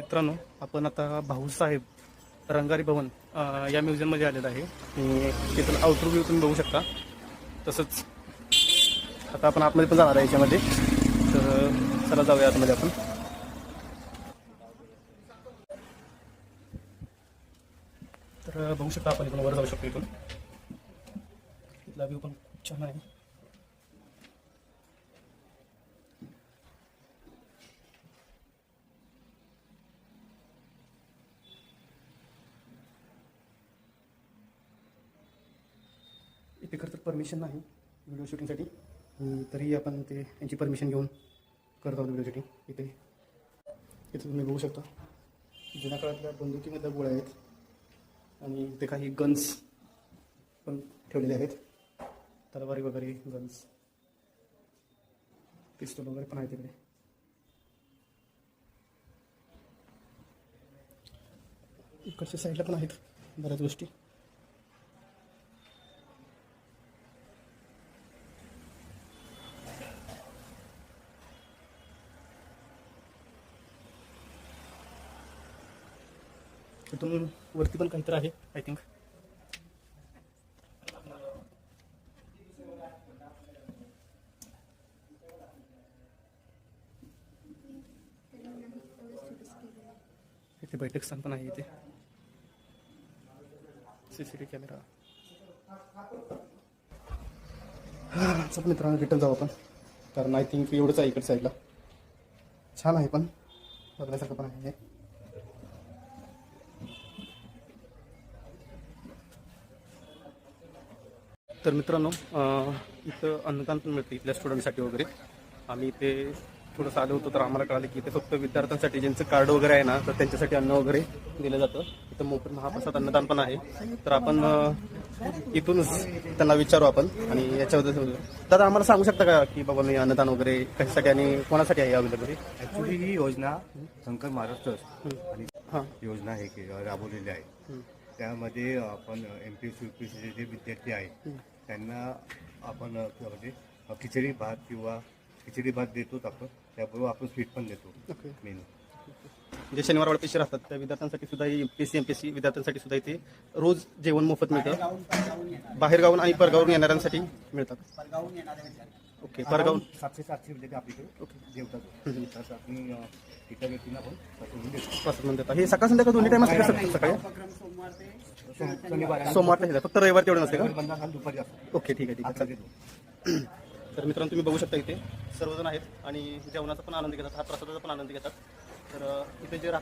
मित्रांनो आपण आता भाऊसाहेब रंगारी भवन या म्युझियममध्ये आलेलं आहे. आणि तिथून आउटर व्ह्यू तुम्ही बघू शकता. तसंच आता आपण आतमध्ये पण जाणार आहे याच्यामध्ये. तर चला जाऊया आतमध्ये आपण. तर बघू शकता आपण इथून वर जाऊ शकतो इथून. इथला व्ह्यू पण खूप छान आहे. इथे खरं तर परमिशन नाही व्हिडिओ शूटिंगसाठी तरीही तरी आपण ते यांची परमिशन घेऊन करत आहोत व्हिडिओ शूटिंग इथे इथे तुम्ही बघू शकता. जुन्या काळातल्या बंदुकीमधल्या गोळ्या आहेत. आणि इथे काही गन्स पण ठेवलेले आहेत. तलवारी वगैरे गन्स पिस्तूल वगैरे पण आहेत तिकडे. इकडच्या साईडला पण आहेत बऱ्याच गोष्टी. तिथून वरती पण काहीतरी आहे आय थिंक इथे बैठक स्थान पण आहे इथे. सीसीटीव्ही कॅमेरा चल मित्रांनो रिटर्न जाऊ आपण. कारण आय थिंक एवढंच आहे इकडच्या साईडला छान आहे पण. बघण्यासारखं पण आहे. तर मित्रांनो इथं अन्नदान पण मिळतं इथल्या स्टुडंटसाठी वगैरे. आम्ही इथे थोडंसं आलो होतो तर आम्हाला कळालं की इथे फक्त विद्यार्थ्यांसाठी ज्यांचं कार्ड वगैरे आहे ना तर त्यांच्यासाठी अन्न वगैरे दिलं जातं. इथं मोफत महाप्रसाद अन्नदान पण आहे. तर आपण इथूनच त्यांना विचारू आपण आणि याच्याबद्दल दादा आम्हाला सांगू शकता का की बाबा मी अन्नदान वगैरे कशासाठी आणि कोणासाठी आहे अवेलेबल? ऍक्च्युली ही योजना शंकर महाराष्ट्र आणि हां. योजना आहे की राबवलेली आहे. त्यामध्ये आपण M P S U P S जे विद्यार्थी आहेत त्यांना आपण म्हणजे खिचडी भात किंवा खिचडी भात देतोच आपण. त्याबरोबर आपण स्वीट पण देतो मेनू. जे शनिवार पेशी राहतात त्या विद्यार्थ्यांसाठी सुद्धा M P C M P C विद्यार्थ्यांसाठी सुद्धा इथे रोज जेवण मोफत मिळतं. बाहेर गावून आणि परगावून येणाऱ्यांसाठी मिळतात. ओके परगावून सातशे सातशे विद्यार्थी आपल्याकडे ओके. जेवतात तसं इतर व्यक्तींना पाठवून देतो देतात हे सकाळ संध्याकाळ दोन्ही टाइम असते का सर? सकाळी? सोम- शनिवार सोमवार ते फक्त रविवार तेवढं नसते का? बंद दुपारी असतो ओके ठीक आहे ठीक आहे. चालेल. तर मित्रांनो तुम्ही बघू शकता इथे सर्वजण आहेत आणि जेवणाचा पण आनंद घेतात हा प्रसादाचा पण आनंद घेतात. तर इथे जे राहतात